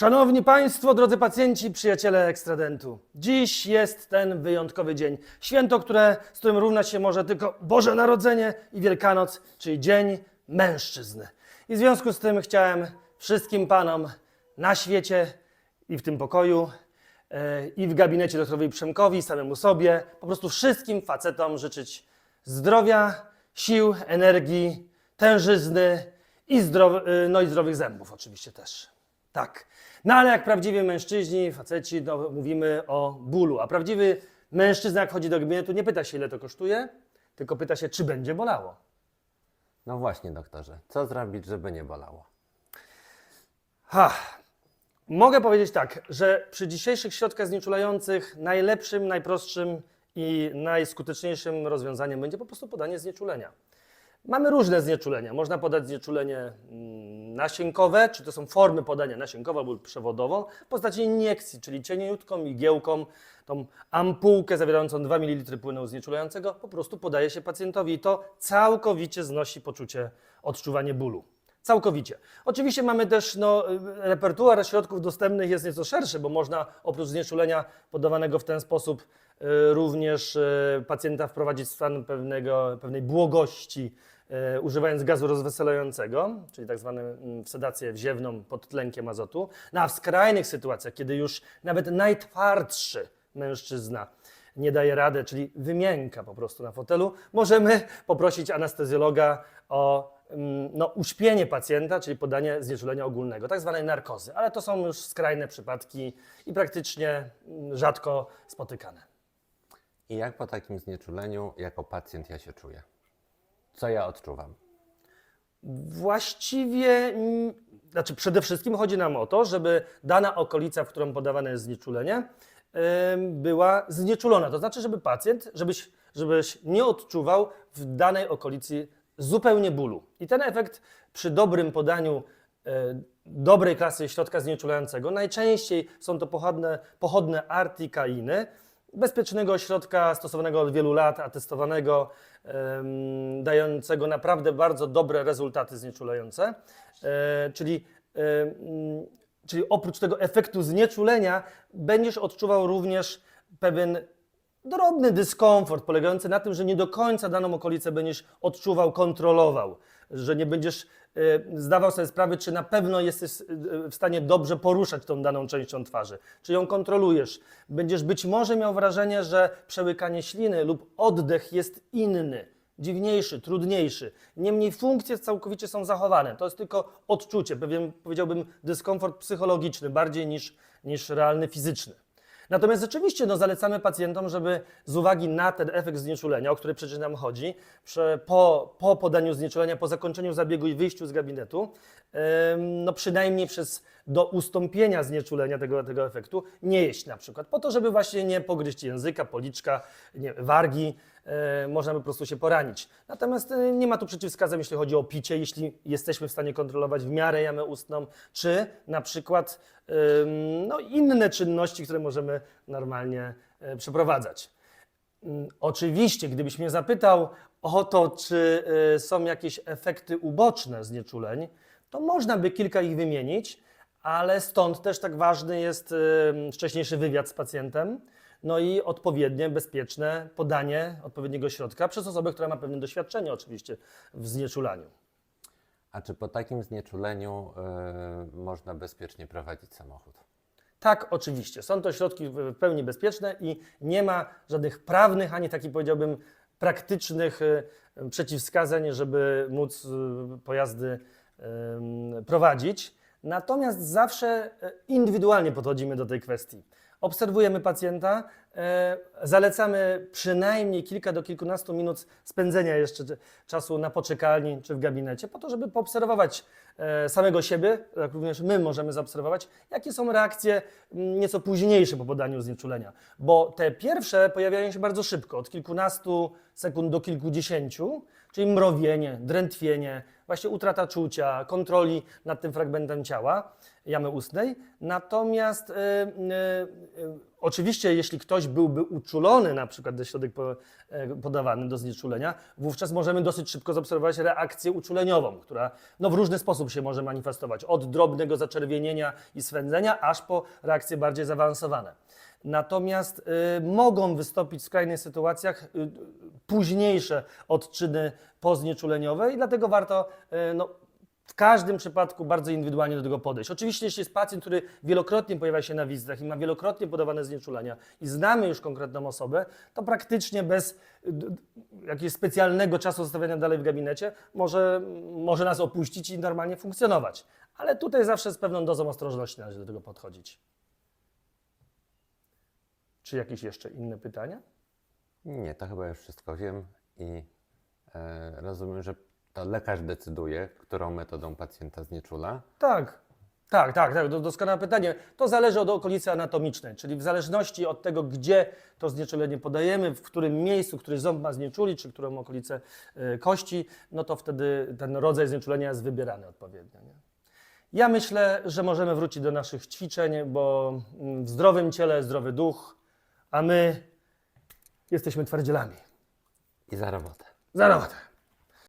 Szanowni Państwo, drodzy pacjenci, przyjaciele ekstradentu. Dziś jest ten wyjątkowy dzień. Święto, które, z którym równać się może tylko Boże Narodzenie i Wielkanoc, czyli Dzień Mężczyzny. I w związku z tym chciałem wszystkim panom na świecie i w tym pokoju, e, i w gabinecie doktorowej Przemkowi, samemu sobie, po prostu wszystkim facetom życzyć zdrowia, sił, energii, tężyzny i, zdrow- y, no i zdrowych zębów oczywiście też. Tak. No ale jak prawdziwi mężczyźni, faceci, no, mówimy o bólu. A prawdziwy mężczyzna, jak chodzi do gabinetu, nie pyta się, ile to kosztuje, tylko pyta się, czy będzie bolało. No właśnie, doktorze. Co zrobić, żeby nie bolało? Ha. Mogę powiedzieć tak, że przy dzisiejszych środkach znieczulających najlepszym, najprostszym i najskuteczniejszym rozwiązaniem będzie po prostu podanie znieczulenia. Mamy różne znieczulenia. Można podać znieczulenie mm, nasienkowe, czy to są formy podania nasienkowe albo przewodową, w postaci iniekcji, czyli cieniutką igiełką, tą ampułkę zawierającą 2 ml płynu znieczulającego po prostu podaje się pacjentowi i to całkowicie znosi poczucie, odczuwanie bólu. Całkowicie. Oczywiście mamy też no, repertuar środków dostępnych jest nieco szerszy, bo można oprócz znieczulenia podawanego w ten sposób y, również y, pacjenta wprowadzić w stan pewnego, pewnej błogości, używając gazu rozweselającego, czyli tak zwaną mm, sedację wziewną pod tlenkiem azotu. No a w skrajnych sytuacjach, kiedy już nawet najtwardszy mężczyzna nie daje rady, czyli wymięka po prostu na fotelu, możemy poprosić anestezjologa o mm, no, uśpienie pacjenta, czyli podanie znieczulenia ogólnego, tak zwanej narkozy. Ale to są już skrajne przypadki i praktycznie mm, rzadko spotykane. I jak po takim znieczuleniu, jako pacjent ja się czuję? Co ja odczuwam? Właściwie, znaczy przede wszystkim chodzi nam o to, żeby dana okolica, w którą podawane jest znieczulenie, była znieczulona. To znaczy, żeby pacjent, żebyś, żebyś nie odczuwał w danej okolicy zupełnie bólu. I ten efekt przy dobrym podaniu e, dobrej klasy środka znieczulającego, najczęściej są to pochodne, pochodne artikainy, bezpiecznego środka stosowanego od wielu lat, a testowanego, em, dającego naprawdę bardzo dobre rezultaty znieczulające. E, czyli, czyli oprócz tego efektu znieczulenia będziesz odczuwał również pewien drobny dyskomfort polegający na tym, że nie do końca daną okolicę będziesz odczuwał, kontrolował, że nie będziesz e, zdawał sobie sprawy, czy na pewno jesteś e, w stanie dobrze poruszać tą daną częścią twarzy, czy ją kontrolujesz. Będziesz być może miał wrażenie, że przełykanie śliny lub oddech jest inny, dziwniejszy, trudniejszy. Niemniej funkcje całkowicie są zachowane. To jest tylko odczucie, pewien, powiedziałbym, dyskomfort psychologiczny bardziej niż, niż realny fizyczny. Natomiast rzeczywiście no, zalecamy pacjentom, żeby z uwagi na ten efekt znieczulenia, o który przecież nam chodzi, po, po podaniu znieczulenia, po zakończeniu zabiegu i wyjściu z gabinetu, no przynajmniej przez do ustąpienia znieczulenia tego, tego efektu, nie jeść na przykład, po to, żeby właśnie nie pogryźć języka, policzka, nie, wargi, e, można po prostu się poranić. Natomiast e, nie ma tu przeciwwskazań, jeśli chodzi o picie, jeśli jesteśmy w stanie kontrolować w miarę jamę ustną, czy na przykład ym, no, inne czynności, które możemy normalnie e, przeprowadzać. Mm, Oczywiście, gdybyś mnie zapytał o to, czy y, są jakieś efekty uboczne znieczuleń, to można by kilka ich wymienić, ale stąd też tak ważny jest y, wcześniejszy wywiad z pacjentem, no i odpowiednie, bezpieczne podanie odpowiedniego środka przez osobę, która ma pewne doświadczenie oczywiście w znieczulaniu. A czy po takim znieczuleniu yy, można bezpiecznie prowadzić samochód? Tak, oczywiście. Są to środki w pełni bezpieczne i nie ma żadnych prawnych, ani takich powiedziałbym praktycznych y, przeciwwskazań, żeby móc y, pojazdy ym, prowadzić. Natomiast zawsze y, indywidualnie podchodzimy do tej kwestii. Obserwujemy pacjenta, e, zalecamy przynajmniej kilka do kilkunastu minut spędzenia jeszcze czasu na poczekalni czy w gabinecie, po to, żeby poobserwować e, samego siebie, jak również my możemy zaobserwować, jakie są reakcje nieco późniejsze po podaniu znieczulenia. Bo te pierwsze pojawiają się bardzo szybko, od kilkunastu sekund do kilkudziesięciu, czyli mrowienie, drętwienie, właśnie utrata czucia, kontroli nad tym fragmentem ciała, jamy ustnej. Natomiast y, y, y, oczywiście, jeśli ktoś byłby uczulony, na przykład do środek e, podawany do znieczulenia, wówczas możemy dosyć szybko zaobserwować reakcję uczuleniową, która no, w różny sposób się może manifestować. Od drobnego zaczerwienienia i swędzenia, aż po reakcje bardziej zaawansowane. Natomiast y, mogą wystąpić w skrajnych sytuacjach y, późniejsze odczyny poznieczuleniowe i dlatego warto y, no, w każdym przypadku bardzo indywidualnie do tego podejść. Oczywiście, jeśli jest pacjent, który wielokrotnie pojawia się na wizytach i ma wielokrotnie podawane znieczulenia i znamy już konkretną osobę, to praktycznie bez jakiegoś specjalnego czasu zostawiania dalej w gabinecie może, może nas opuścić i normalnie funkcjonować. Ale tutaj zawsze z pewną dozą ostrożności należy do tego podchodzić. Czy jakieś jeszcze inne pytania? Nie, to chyba już wszystko wiem i e, rozumiem, że to lekarz decyduje, którą metodą pacjenta znieczula. Tak. Tak, tak, tak, do- doskonałe pytanie. To zależy od okolicy anatomicznej, czyli w zależności od tego, gdzie to znieczulenie podajemy, w którym miejscu, który ząb ma znieczulić, czy którą okolicę y, kości, no to wtedy ten rodzaj znieczulenia jest wybierany odpowiednio. Nie? Ja myślę, że możemy wrócić do naszych ćwiczeń, bo mm, w zdrowym ciele zdrowy duch, a my jesteśmy twardzielami. I za robotę. Za robotę.